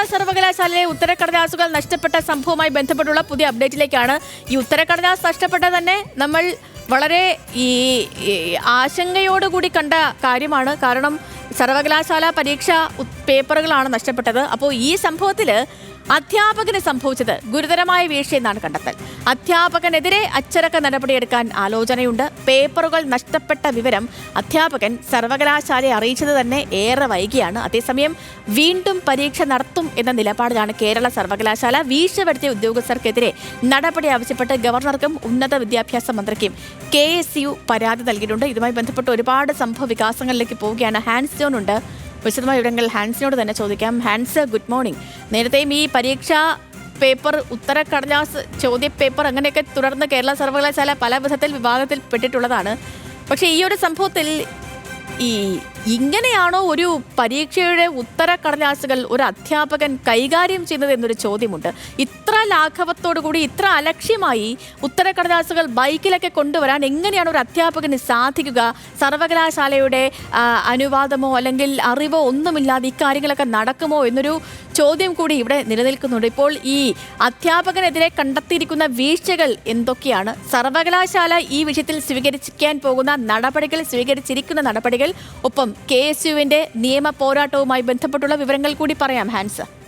കേരള സർവകലാശാലയിലെ ഉത്തരക്കടലാസുകൾ നഷ്ടപ്പെട്ട സംഭവവുമായി ബന്ധപ്പെട്ടുള്ള പുതിയ അപ്ഡേറ്റിലേക്കാണ് ഈ ഉത്തരക്കടലാസ് നഷ്ടപ്പെട്ട തന്നെ. നമ്മൾ വളരെ ഈ ആശങ്കയോടുകൂടി കണ്ട കാര്യമാണ്. കാരണം സർവകലാശാല പരീക്ഷ പേപ്പറുകളാണ് നഷ്ടപ്പെട്ടത്. അപ്പോൾ ഈ സംഭവത്തിൽ അധ്യാപകന് സംഭവിച്ചത് ഗുരുതരമായ വീഴ്ചയെന്നാണ് കണ്ടെത്തൽ. അധ്യാപകനെതിരെ അച്ചടക്ക നടപടിയെടുക്കാൻ ആലോചനയുണ്ട്. പേപ്പറുകൾ നഷ്ടപ്പെട്ട വിവരം അധ്യാപകൻ സർവകലാശാലയെ അറിയിച്ചത് തന്നെ ഏറെ വൈകിയാണ്. അതേസമയം വീണ്ടും പരീക്ഷ നടത്തും എന്ന നിലപാടിലാണ് കേരള സർവകലാശാല. വീഴ്ച വരുത്തിയ ഉദ്യോഗസ്ഥർക്കെതിരെ നടപടി ആവശ്യപ്പെട്ട് ഗവർണർക്കും ഉന്നത വിദ്യാഭ്യാസ മന്ത്രിക്കും കെ പരാതി നൽകിയിട്ടുണ്ട്. ഇതുമായി ബന്ധപ്പെട്ട് ഒരുപാട് സംഭവ വികാസങ്ങളിലേക്ക് പോവുകയാണ്. ഹാൻസ് ജോൺ ഉണ്ട്. വിശദമായ വിവരങ്ങൾ ഹാൻസിനോട് തന്നെ ചോദിക്കാം. Hans good morning. നേരത്തെയും ഈ പരീക്ഷാ പേപ്പർ ഉത്തരക്കടലാസ് ചോദ്യപേപ്പർ അങ്ങനെയൊക്കെ തുടർന്ന് കേരള സർവകലാശാല പല വിധത്തിൽ വിവാദത്തിൽ പെട്ടിട്ടുള്ളതാണ്. പക്ഷേ ഈ ഒരു സംഭവത്തിൽ ഈ ഇങ്ങനെയാണോ ഒരു പരീക്ഷയുടെ ഉത്തരക്കടലാസുകൾ ഒരു അധ്യാപകൻ കൈകാര്യം ചെയ്യുന്നത് എന്നൊരു ചോദ്യമുണ്ട്. ഇത്ര ലാഘവത്തോടു കൂടി ഇത്ര അലക്ഷ്യമായി ഉത്തരക്കടലാസുകൾ ബൈക്കിലൊക്കെ കൊണ്ടുവരാൻ എങ്ങനെയാണ് ഒരു അധ്യാപകന് സാധിക്കുക? സർവകലാശാലയുടെ അനുവാദമോ അല്ലെങ്കിൽ അറിവോ ഒന്നുമില്ലാതെ ഇക്കാര്യങ്ങളൊക്കെ നടക്കുമോ എന്നൊരു ചോദ്യം കൂടി ഇവിടെ നിലനിൽക്കുന്നുണ്ട്. ഇപ്പോൾ ഈ അധ്യാപകനെതിരെ കണ്ടെത്തിയിരിക്കുന്ന വീഴ്ചകൾ എന്തൊക്കെയാണ്? സർവകലാശാല ഈ വിഷയത്തിൽ സ്വീകരിക്കാൻ പോകുന്ന നടപടികൾ സ്വീകരിച്ചിരിക്കുന്ന നടപടികൾ ഒപ്പം കെ എസ് യുവിന്റെ നിയമ പോരാട്ടവുമായി ബന്ധപ്പെട്ടുള്ള വിവരങ്ങൾ കൂടി പറയാം ഹാൻസ്.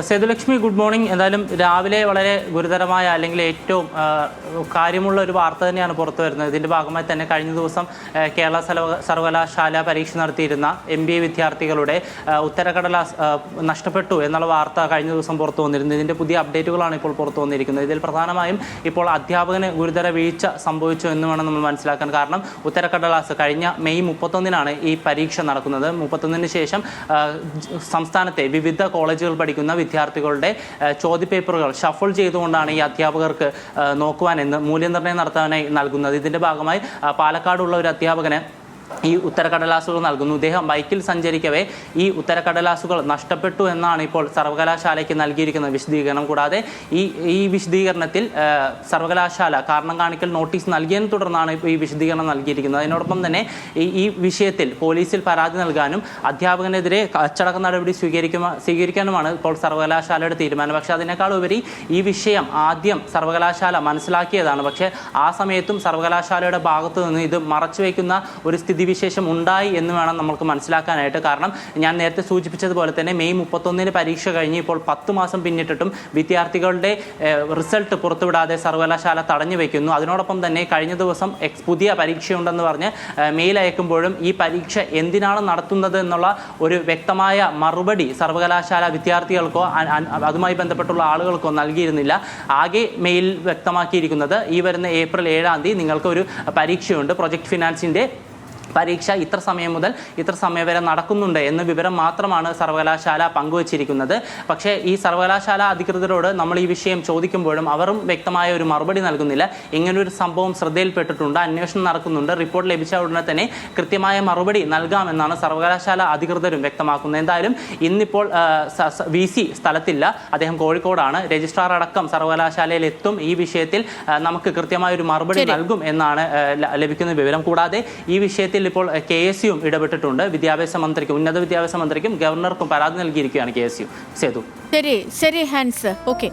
സേതുലക്ഷ്മി ഗുഡ് മോർണിംഗ് എന്തായാലും രാവിലെ വളരെ ഗുരുതരമായ അല്ലെങ്കിൽ ഏറ്റവും കാര്യമുള്ള ഒരു വാർത്ത തന്നെയാണ് പുറത്തു വരുന്നത്. ഇതിന്റെ ഭാഗമായി തന്നെ കഴിഞ്ഞ ദിവസം കേരള സർവ- സർവകലാശാല പരീക്ഷ നടത്തിയിരുന്ന എം ബി എ വിദ്യാർത്ഥികളുടെ ഉത്തരക്കടലാസ് നഷ്ടപ്പെട്ടു എന്നുള്ള വാർത്ത കഴിഞ്ഞ ദിവസം പുറത്തു വന്നിരുന്നു. ഇതിന്റെ പുതിയ അപ്ഡേറ്റുകളാണ് ഇപ്പോൾ പുറത്തു വന്നിരിക്കുന്നത്. ഇതിൽ പ്രധാനമായും ഇപ്പോൾ അധ്യാപകന് ഗുരുതര വീഴ്ച സംഭവിച്ചു എന്ന് വേണം നമ്മൾ മനസ്സിലാക്കാൻ. കാരണം ഉത്തരക്കടലാസ് കഴിഞ്ഞ മെയ് മുപ്പത്തൊന്നിനാണ് ഈ പരീക്ഷ നടക്കുന്നത്. മുപ്പത്തൊന്നിന് ശേഷം സംസ്ഥാനത്തെ വിവിധ കോളേജുകൾ പഠിക്കുന്ന വിദ്യാർത്ഥികളുടെ ചോദ്യപേപ്പറുകൾ ഷഫിൾ ചെയ്തുകൊണ്ടാണ് ഈ അധ്യാപകർക്ക് നോക്കുവാൻ എന്ന് മൂല്യനിർണയം നടത്താനായി നൽകുന്നത്. ഇതിന്റെ ഭാഗമായി പാലക്കാടുള്ള ഒരു അധ്യാപകന് ഈ ഉത്തരക്കടലാസുകൾ നൽകുന്നു. ഇദ്ദേഹം ബൈക്കിൽ സഞ്ചരിക്കവേ ഈ ഉത്തരക്കടലാസുകൾ നഷ്ടപ്പെട്ടു എന്നാണ് ഇപ്പോൾ സർവകലാശാലയ്ക്ക് നൽകിയിരിക്കുന്ന വിശദീകരണം. കൂടാതെ ഈ ഈ വിശദീകരണത്തിൽ സർവകലാശാല കാരണം കാണിക്കൽ നോട്ടീസ് നൽകിയതിനെ തുടർന്നാണ് ഈ വിശദീകരണം നൽകിയിരിക്കുന്നത്. അതിനോടൊപ്പം തന്നെ ഈ ഈ വിഷയത്തിൽ പോലീസിൽ പരാതി നൽകാനും അധ്യാപകനെതിരെ അച്ചടക്ക നടപടി സ്വീകരിക്കുമ സ്വീകരിക്കാനുമാണ് ഇപ്പോൾ സർവകലാശാലയുടെ തീരുമാനം. പക്ഷേ അതിനേക്കാൾ ഉപരി ഈ വിഷയം ആദ്യം സർവകലാശാല മനസ്സിലാക്കിയതാണ്. പക്ഷേ ആ സമയത്തും സർവകലാശാലയുടെ ഭാഗത്തു നിന്ന് ഇത് മറച്ചു വയ്ക്കുന്ന ഒരു സ്ഥിതിവിശേഷം ഉണ്ടായി എന്ന് വേണം നമുക്ക് മനസ്സിലാക്കാനായിട്ട്. കാരണം ഞാൻ നേരത്തെ സൂചിപ്പിച്ചതുപോലെ തന്നെ മെയ് മുപ്പത്തൊന്നിന് പരീക്ഷ കഴിഞ്ഞ് ഇപ്പോൾ പത്ത് മാസം പിന്നിട്ടിട്ടും വിദ്യാർത്ഥികളുടെ റിസൾട്ട് പുറത്തുവിടാതെ സർവകലാശാല തടഞ്ഞു വയ്ക്കുന്നു അതിനോടൊപ്പം തന്നെ കഴിഞ്ഞ ദിവസം എക്സ് പുതിയ പരീക്ഷയുണ്ടെന്ന് പറഞ്ഞ് മെയിൽ അയക്കുമ്പോഴും ഈ പരീക്ഷ എന്തിനാണ് നടത്തുന്നത് എന്നുള്ള ഒരു വ്യക്തമായ മറുപടി സർവകലാശാല വിദ്യാർത്ഥികൾക്കോ അതുമായി ബന്ധപ്പെട്ടുള്ള ആളുകൾക്കോ നൽകിയിരുന്നില്ല. ആകെ മെയിൽ വ്യക്തമാക്കിയിരിക്കുന്നത് ഈ വരുന്ന ഏപ്രിൽ ഏഴാം തീയതി നിങ്ങൾക്ക് ഒരു പരീക്ഷയുണ്ട്. പ്രൊജക്ട് ഫിനാൻസിന്റെ പരീക്ഷ ഇത്ര സമയം മുതൽ ഇത്ര സമയം വരെ നടക്കുന്നുണ്ട് എന്ന വിവരം മാത്രമാണ് സർവകലാശാല പങ്കുവച്ചിരിക്കുന്നത്. പക്ഷേ ഈ സർവകലാശാല അധികൃതരോട് നമ്മൾ ഈ വിഷയം ചോദിക്കുമ്പോഴും അവരും വ്യക്തമായ ഒരു മറുപടി നൽകുന്നില്ല. ഇങ്ങനൊരു സംഭവം ശ്രദ്ധയിൽപ്പെട്ടിട്ടുണ്ട് അന്വേഷണം നടക്കുന്നുണ്ട്. റിപ്പോർട്ട് ലഭിച്ച ഉടനെ തന്നെ കൃത്യമായ മറുപടി നൽകാമെന്നാണ് സർവകലാശാല അധികൃതരും വ്യക്തമാക്കുന്നത്. എന്തായാലും ഇന്നിപ്പോൾ വി സി സ്ഥലത്തില്ല. അദ്ദേഹം കോഴിക്കോടാണ്. രജിസ്ട്രാർ അടക്കം സർവകലാശാലയിൽ എത്തും. ഈ വിഷയത്തിൽ നമുക്ക് കൃത്യമായ ഒരു മറുപടി നൽകും എന്നാണ് ലഭിക്കുന്ന വിവരം. കൂടാതെ ഈ വിഷയത്തിൽ ഇപ്പോൾ കെ എസ് യുവും ഇടപെട്ടിട്ടുണ്ട്. വിദ്യാഭ്യാസ മന്ത്രിക്കും ഉന്നത വിദ്യാഭ്യാസ മന്ത്രിക്കും ഗവർണർക്കും പരാതി നൽകിയിരിക്കുകയാണ് കെ എസ് യു. സേതു. ശരി ശരി ഹാൻസ്. ഓക്കെ.